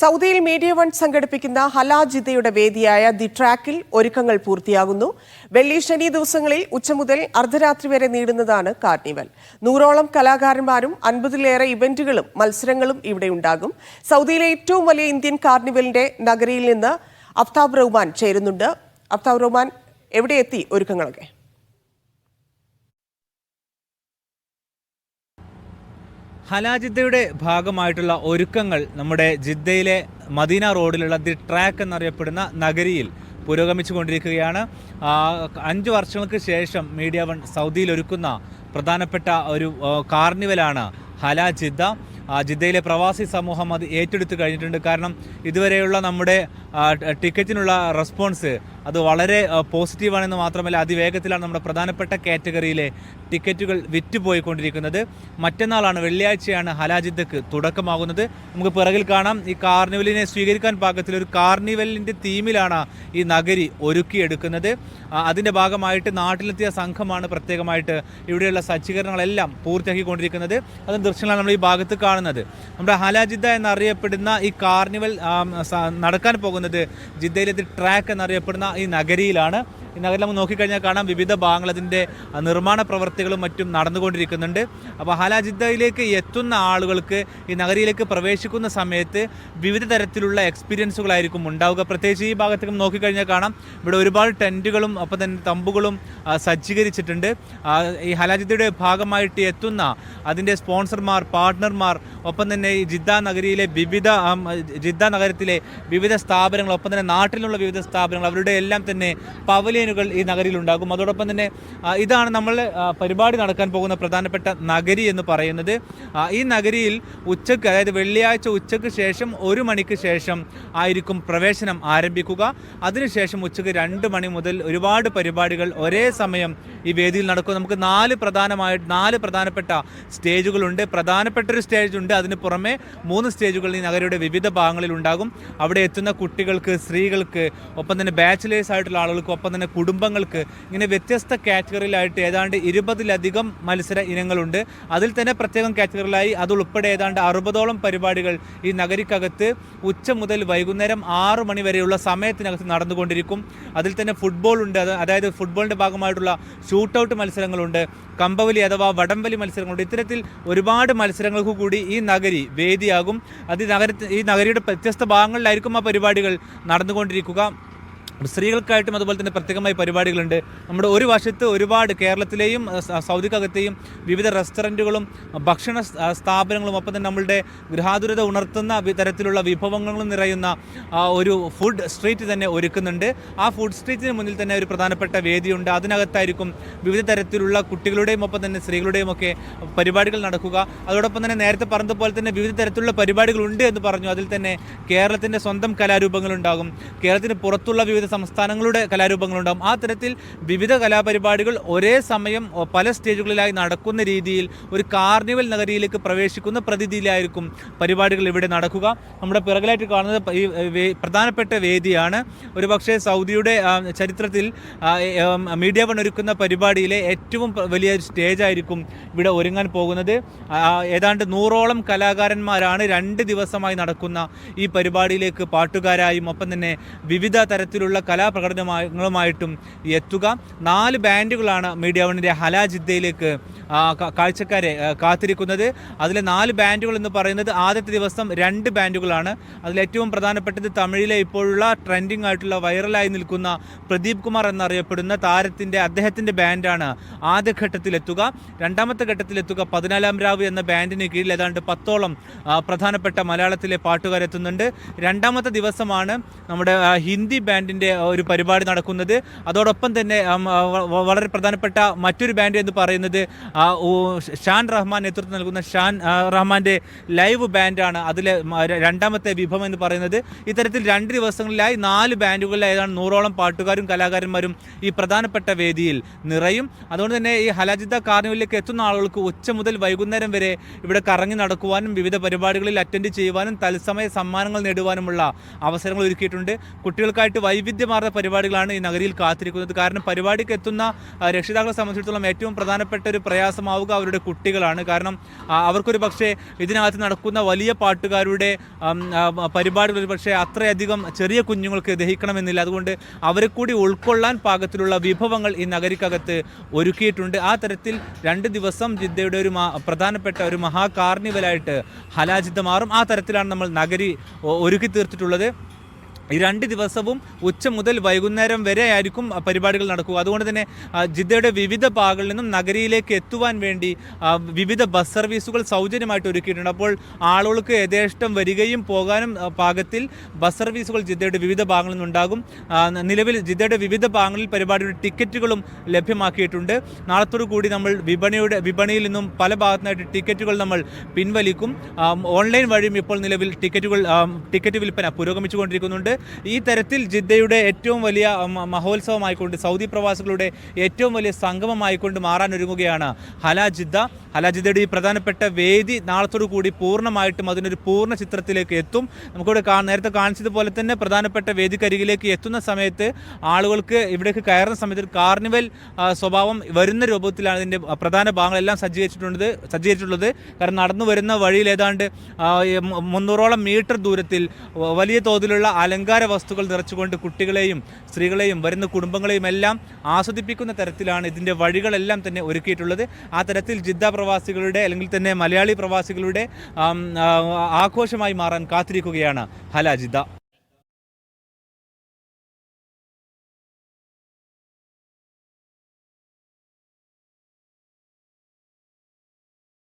സൗദിയിൽ media one സംഘടിപ്പിക്കുന്ന ഹലാജിദയുടെ വേദിയായ ദി ട്രാക്കിൽ ഒരുക്കങ്ങൾ പൂർത്തിയാകുന്നു. വെള്ളി ശനി ദിവസങ്ങളിൽ ഉച്ച മുതൽ അർദ്ധരാത്രി വരെ നീടുന്നതാണ് കാർണിവൽ. നൂറോളം കലാകാരന്മാരും അൻപതിലേറെ ഇവന്റുകളും മത്സരങ്ങളും ഇവിടെ ഉണ്ടാകും. സൗദിയിലെ ഏറ്റവും വലിയ ഇന്ത്യൻ കാർണിവലിന്റെ നഗരിയിൽ നിന്ന് അഫ്താബ് റഹ്മാൻ ചേരുന്നുണ്ട്. അഫ്താബ് റഹ്മാൻ എവിടെ എത്തി ഒരുക്കങ്ങളൊക്കെ? ഹലാജിദ്ദയുടെ ഭാഗമായിട്ടുള്ള ഒരുക്കങ്ങൾ നമ്മുടെ ജിദ്ദയിലെ മദീന റോഡിലുള്ള ദി ട്രാക്ക് എന്നറിയപ്പെടുന്ന നഗരിയിൽ പുരോഗമിച്ചു കൊണ്ടിരിക്കുകയാണ് അഞ്ച് വർഷങ്ങൾക്ക് ശേഷം മീഡിയ വൺ സൗദിയിൽ ഒരുക്കുന്ന പ്രധാനപ്പെട്ട ഒരു കാർണിവലാണ് ഹലാ ജിദ്ദ ജിദ്ദയിലെ പ്രവാസി സമൂഹം അത് ഏറ്റെടുത്തു കഴിഞ്ഞിട്ടുണ്ട്. കാരണം ഇതുവരെയുള്ള നമ്മുടെ ടിക്കറ്റിനുള്ള റെസ്പോൺസ് അത് വളരെ പോസിറ്റീവാണെന്ന് മാത്രമല്ല അതിവേഗത്തിലാണ് നമ്മുടെ പ്രധാനപ്പെട്ട കാറ്റഗറിയിലെ ടിക്കറ്റുകൾ വിറ്റുപോയിക്കൊണ്ടിരിക്കുന്നത്. മറ്റന്നാളാണ് വെള്ളിയാഴ്ചയാണ് ഹലാജിദ്ദക്ക് തുടക്കമാകുന്നത്. നമുക്ക് പിറകിൽ കാണാം ഈ കാർണിവലിനെ സ്വീകരിക്കാൻ പാകത്തിൽ ഒരു കാർണിവലിന്റെ തീമിലാണ് ഈ നഗരി ഒരുക്കിയെടുക്കുന്നത്. അതിന്റെ ഭാഗമായിട്ട് നാട്ടിലെത്തിയ സംഘമാണ് പ്രത്യേകമായിട്ട് ഇവിടെയുള്ള സജ്ജീകരണങ്ങളെല്ലാം പൂർത്തിയാക്കിക്കൊണ്ടിരിക്കുന്നത്. അത് ദൃശ്യങ്ങളാണ് നമ്മൾ ഈ ഭാഗത്ത് കാണുന്നത്. നമ്മുടെ ഹലാജിദ്ദ എന്നറിയപ്പെടുന്ന ഈ കാർണിവൽ നടക്കാൻ പോകുന്നത് ജിദ്ദയിലെത്തി ട്രാക്ക് എന്നറിയപ്പെടുന്ന ഈ നഗരിയിലാണ് ഈ നഗരം നമുക്ക് നോക്കിക്കഴിഞ്ഞാൽ കാണാം. വിവിധ ഭാഗങ്ങൾ അതിന്റെ നിർമ്മാണ പ്രവർത്തികളും മറ്റും നടന്നുകൊണ്ടിരിക്കുന്നുണ്ട്. അപ്പോൾ ഹലാജിദ്ദയിലേക്ക് എത്തുന്ന ആളുകൾക്ക് ഈ നഗരിയിലേക്ക് പ്രവേശിക്കുന്ന സമയത്ത് വിവിധ തരത്തിലുള്ള എക്സ്പീരിയൻസുകളായിരിക്കും ഉണ്ടാവുക. പ്രത്യേകിച്ച് ഈ ഭാഗത്തേക്ക് നോക്കിക്കഴിഞ്ഞാൽ കാണാം. ഇവിടെ ഒരുപാട് ടെന്റുകളും ഒപ്പം തന്നെ തമ്പുകളും സജ്ജീകരിച്ചിട്ടുണ്ട്. ഈ ഹലാജിദ്ദയുടെ ഭാഗമായിട്ട് എത്തുന്ന അതിന്റെ സ്പോൺസർമാർ പാർട്ട്ണർമാർ ഒപ്പം തന്നെ ഈ ജിദ്ദ നഗരിയിലെ വിവിധ ജിദ്ദ നഗരത്തിലെ വിവിധ സ്ഥാപനങ്ങൾ ഒപ്പം തന്നെ നാട്ടിലുള്ള വിവിധ സ്ഥാപനങ്ങൾ അവരുടെ എല്ലാം തന്നെ പവലിയനുകൾ ഈ നഗരിയിൽ ഉണ്ടാകും അതോടൊപ്പം തന്നെ ഇതാണ് നമ്മൾ പരിപാടി നടക്കാൻ പോകുന്ന പ്രധാനപ്പെട്ട നഗരി എന്ന് പറയുന്നത്. ഈ നഗരിയിൽ ഉച്ചയ്ക്ക് അതായത് വെള്ളിയാഴ്ച ഉച്ചയ്ക്ക് ശേഷം ഒരു മണിക്ക് ശേഷം ആയിരിക്കും പ്രവേശനം ആരംഭിക്കുക. അതിനുശേഷം ഉച്ചയ്ക്ക് രണ്ട് മണി മുതൽ ഒരുപാട് പരിപാടികൾ ഒരേ സമയം ഈ വേദിയിൽ നടക്കും. നമുക്ക് നാല് പ്രധാനമായ നാല് പ്രധാനപ്പെട്ട സ്റ്റേജുകളുണ്ട്. പ്രധാനപ്പെട്ട ഒരു സ്റ്റേജ് ഉണ്ട്. അതിന് പുറമെ മൂന്ന് സ്റ്റേജുകൾ ഈ നഗരയുടെ വിവിധ ഭാഗങ്ങളിൽ ഉണ്ടാകും. അവിടെ എത്തുന്ന കുട്ടികൾക്ക് സ്ത്രീകൾക്ക് ഒപ്പം തന്നെ ബാച്ചിലേഴ്സ് ആയിട്ടുള്ള ആളുകൾക്ക് ഒപ്പം തന്നെ കുടുംബങ്ങൾക്ക് ഇങ്ങനെ വ്യത്യസ്ത കാറ്റഗറിയിലായിട്ട് ഏതാണ്ട് ഇരുപതിലധികം മത്സര ഇനങ്ങളുണ്ട്. അതിൽ തന്നെ പ്രത്യേകം കാറ്റഗറിയിലായി അതുൾപ്പെടെ ഏതാണ്ട് അറുപതോളം പരിപാടികൾ ഈ നഗരിക്കകത്ത് ഉച്ച മുതൽ വൈകുന്നേരം ആറ് മണി വരെയുള്ള സമയത്തിനകത്ത് നടന്നുകൊണ്ടിരിക്കും. അതിൽ തന്നെ ഫുട്ബോൾ ഉണ്ട്. അതായത് ഫുട്ബോളിന്റെ ഭാഗമായിട്ടുള്ള ഷൂട്ടൗട്ട് മത്സരങ്ങളുണ്ട്. കമ്പവലി അഥവാ വടംവലി മത്സരങ്ങളുണ്ട്. ഇത്തരത്തിൽ ഒരുപാട് മത്സരങ്ങൾക്ക് കൂടി ഈ നഗരി വേദിയാകും. അത് നഗരത്തിൽ ഈ നഗരിയുടെ വ്യത്യസ്ത ഭാഗങ്ങളിലായിരിക്കും ആ പരിപാടികൾ നടന്നുകൊണ്ടിരിക്കുക. സ്ത്രീകൾക്കായിട്ടും അതുപോലെ തന്നെ പ്രത്യേകമായ പരിപാടികളുണ്ട്. നമ്മുടെ ഒരു വശത്ത് ഒരുപാട് കേരളത്തിലെയും സൗദിക്കകത്തെയും വിവിധ റെസ്റ്റോറന്റുകളും ഭക്ഷണ സ്ഥാപനങ്ങളും ഒപ്പം തന്നെ നമ്മളുടെ ഗൃഹാതുരത ഉണർത്തുന്ന തരത്തിലുള്ള വിഭവങ്ങളും നിറയുന്ന ഒരു ഫുഡ് സ്ട്രീറ്റ് തന്നെ ഒരുക്കുന്നുണ്ട്. ആ ഫുഡ് സ്ട്രീറ്റിന് മുന്നിൽ തന്നെ ഒരു പ്രധാനപ്പെട്ട വേദിയുണ്ട്. അതിനകത്തായിരിക്കും വിവിധ തരത്തിലുള്ള കുട്ടികളുടെയും ഒപ്പം തന്നെ സ്ത്രീകളുടെയും ഒക്കെ പരിപാടികൾ നടക്കുക. അതോടൊപ്പം തന്നെ നേരത്തെ പറഞ്ഞതുപോലെ തന്നെ വിവിധ തരത്തിലുള്ള പരിപാടികളുണ്ട് എന്ന് പറഞ്ഞു. അതിൽ തന്നെ കേരളത്തിന്റെ സ്വന്തം കലാരൂപങ്ങളുണ്ടാകും. കേരളത്തിന് പുറത്തുള്ള വിവിധ സംസ്ഥാനങ്ങളുടെ കലാരൂപങ്ങളുണ്ടാകും ആ തരത്തിൽ വിവിധ കലാപരിപാടികൾ ഒരേ സമയം പല സ്റ്റേജുകളിലായി നടക്കുന്ന രീതിയിൽ ഒരു കാർണിവൽ നഗരിയിലേക്ക് പ്രവേശിക്കുന്ന പ്രതിഥിയിലായിരിക്കും പരിപാടികൾ ഇവിടെ നടക്കുക. നമ്മുടെ പിറകിലായിട്ട് കാണുന്നത് ഈ പ്രധാനപ്പെട്ട വേദിയാണ്. ഒരുപക്ഷെ സൗദിയുടെ ചരിത്രത്തിൽ മീഡിയ വൺ ഒരുക്കുന്ന പരിപാടിയിലെ ഏറ്റവും വലിയ സ്റ്റേജ് സ്റ്റേജായിരിക്കും ഇവിടെ ഒരുങ്ങാൻ പോകുന്നത്. ഏതാണ്ട് നൂറോളം കലാകാരന്മാരാണ് രണ്ട് ദിവസമായി നടക്കുന്ന ഈ പരിപാടിയിലേക്ക് പാട്ടുകാരായും ഒപ്പം തന്നെ വിവിധ തരത്തിലുള്ള കലാപ്രകടനങ്ങളുമായിട്ടും എത്തുക. നാല് ബാൻഡുകളാണ് മീഡിയ വണ്ണിന്റെ ഹലാ ജിദ്ദയിലേക്ക് കാഴ്ചക്കാരെ കാത്തിരിക്കുന്നത്. അതിലെ നാല് ബാൻഡുകൾ എന്ന് പറയുന്നത് ആദ്യത്തെ ദിവസം രണ്ട് ബാൻഡുകളാണ്. അതിലേറ്റവും പ്രധാനപ്പെട്ടത് തമിഴിലെ ഇപ്പോഴുള്ള ട്രെൻഡിങ് ആയിട്ടുള്ള വൈറലായി നിൽക്കുന്ന പ്രദീപ് കുമാർ എന്നറിയപ്പെടുന്ന താരത്തിന്റെ അദ്ദേഹത്തിന്റെ ബാൻഡാണ് ആദ്യഘട്ടത്തിലെത്തുക രണ്ടാമത്തെ ഘട്ടത്തിലെത്തുക പതിനാലാം രാവ് എന്ന ബാൻഡിന് കീഴിൽ ഏതാണ്ട് പത്തോളം പ്രധാനപ്പെട്ട മലയാളത്തിലെ പാട്ടുകാരെത്തുന്നുണ്ട്. രണ്ടാമത്തെ ദിവസമാണ് നമ്മുടെ ഹിന്ദി ബാൻഡിന്റെ ഒരു പരിപാടി നടക്കുന്നത്. അതോടൊപ്പം തന്നെ വളരെ പ്രധാനപ്പെട്ട മറ്റൊരു ബാൻഡ് എന്ന് പറയുന്നത് ഷാൻ റഹ്മാൻ നേതൃത്വം നൽകുന്ന ഷാൻ റഹ്മാന്റെ ലൈവ് ബാൻഡാണ്. അതിലെ രണ്ടാമത്തെ വിഭവം എന്ന് പറയുന്നത്. ഇത്തരത്തിൽ രണ്ട് ദിവസങ്ങളിലായി നാല് ബാൻഡുകളിലായതാണ് നൂറോളം പാട്ടുകാരും കലാകാരന്മാരും ഈ പ്രധാനപ്പെട്ട വേദിയിൽ നിറയും. അതുകൊണ്ട് തന്നെ ഈ ഹലാജിദ്ദ കാർണിവലിലേക്ക് എത്തുന്ന ആളുകൾക്ക് ഉച്ച മുതൽ വൈകുന്നേരം വരെ ഇവിടെ കറങ്ങി നടക്കുവാനും വിവിധ പരിപാടികളിൽ അറ്റൻഡ് ചെയ്യുവാനും തത്സമയ സമ്മാനങ്ങൾ നേടുവാനുമുള്ള അവസരങ്ങൾ ഒരുക്കിയിട്ടുണ്ട്. കുട്ടികൾക്കായിട്ട് വൈവിധ്യ വൈവിധ്യമാർന്ന പരിപാടികളാണ് ഈ നഗരിയിൽ കാത്തിരിക്കുന്നത്. കാരണം പരിപാടിക്ക് എത്തുന്ന രക്ഷിതാക്കളെ സംബന്ധിച്ചിടത്തോളം ഏറ്റവും പ്രധാനപ്പെട്ട ഒരു പ്രയാസമാവുക അവരുടെ കുട്ടികളാണ്. കാരണം അവർക്കൊരു പക്ഷേ ഇതിനകത്ത് നടക്കുന്ന വലിയ പാട്ടുകാരുടെ പരിപാടികൾ ഒരു പക്ഷേ അത്രയധികം ചെറിയ കുഞ്ഞുങ്ങൾക്ക് ദഹിക്കണമെന്നില്ല. അതുകൊണ്ട് അവരെ കൂടി ഉൾക്കൊള്ളാൻ പാകത്തിലുള്ള വിഭവങ്ങൾ ഈ നഗരിക്കകത്ത് ഒരുക്കിയിട്ടുണ്ട്. ആ തരത്തിൽ രണ്ട് ദിവസം ജിദ്ദയുടെ ഒരു പ്രധാനപ്പെട്ട ഒരു മഹാ കാർണിവലായിട്ട് ഹലാജിദ്ദ മാറും. ആ തരത്തിലാണ് നമ്മൾ നഗരി ഒരുക്കി തീർത്തിട്ടുള്ളത് ഈ രണ്ട് ദിവസവും ഉച്ച മുതൽ വൈകുന്നേരം വരെ ആയിരിക്കും പരിപാടികൾ നടക്കുക. അതുകൊണ്ട് തന്നെ ജിദ്ദയുടെ വിവിധ ഭാഗങ്ങളിൽ നിന്നും നഗരിയിലേക്ക് എത്തുവാൻ വേണ്ടി വിവിധ ബസ് സർവീസുകൾ സൗജന്യമായിട്ട് ഒരുക്കിയിട്ടുണ്ട്. അപ്പോൾ ആളുകൾക്ക് യഥേഷ്ടം വരികയും പോകാനും പാകത്തിൽ ബസ് സർവീസുകൾ ജിദ്ദയുടെ വിവിധ ഭാഗങ്ങളിൽ നിന്നുണ്ടാകും. നിലവിൽ ജിദ്ദയുടെ വിവിധ ഭാഗങ്ങളിൽ പരിപാടിയുടെ ടിക്കറ്റുകളും ലഭ്യമാക്കിയിട്ടുണ്ട്. നാളത്തോടു കൂടി നമ്മൾ വിപണിയുടെ വിപണിയിൽ നിന്നും പല ഭാഗത്തുനിന്നായിട്ട് ടിക്കറ്റുകൾ നമ്മൾ പിൻവലിക്കും. ഓൺലൈൻ വഴിയും ഇപ്പോൾ നിലവിൽ ടിക്കറ്റുകൾ ടിക്കറ്റ് വിൽപ്പന പുരോഗമിച്ചുകൊണ്ടിരിക്കുന്നുണ്ട്. ഈ തരത്തിൽ ജിദ്ദയുടെ ഏറ്റവും വലിയ മഹോത്സവമായിക്കൊണ്ട് സൗദി പ്രവാസികളുടെ ഏറ്റവും വലിയ സംഗമമായിക്കൊണ്ട് മാറാനൊരുങ്ങുകയാണ് ഹല ജിദ്ദ. ഹല ജിദ്ദയുടെ ഈ പ്രധാനപ്പെട്ട വേദി നാളത്തോടു കൂടി പൂർണമായിട്ടും അതിനൊരു പൂർണ ചിത്രത്തിലേക്ക് എത്തും. നമുക്കിവിടെ നേരത്തെ കാണിച്ചതുപോലെ തന്നെ പ്രധാനപ്പെട്ട വേദിക്കരികിലേക്ക് എത്തുന്ന സമയത്ത് ആളുകൾക്ക് ഇവിടേക്ക് കയറുന്ന സമയത്ത് കാർണിവൽ സ്വഭാവം വരുന്ന രൂപത്തിലാണ് ഇതിന്റെ പ്രധാന ഭാഗങ്ങളെല്ലാം സജ്ജീകരിച്ചിട്ടുണ്ട് സജ്ജീകരിച്ചിട്ടുള്ളത്. കാരണം നടന്നു വരുന്ന വഴിയിൽ ഏതാണ്ട് മുന്നൂറോളം മീറ്റർ ദൂരത്തിൽ വലിയ തോതിലുള്ള അലങ്കാര വസ്തുക്കൾ നിറച്ചുകൊണ്ട് കുട്ടികളെയും സ്ത്രീകളെയും വരുന്ന കുടുംബങ്ങളെയും എല്ലാം ആസ്വദിപ്പിക്കുന്ന തരത്തിലാണ് ഇതിന്റെ വഴികളെല്ലാം തന്നെ ഒരുക്കിയിട്ടുള്ളത്. ആ തരത്തിൽ ജിദ്ദ പ്രവാസികളുടെ അല്ലെങ്കിൽ തന്നെ മലയാളി പ്രവാസികളുടെ ആഘോഷമായി മാറാൻ കാത്തിരിക്കുകയാണ് ഹല ജിദ്ദ.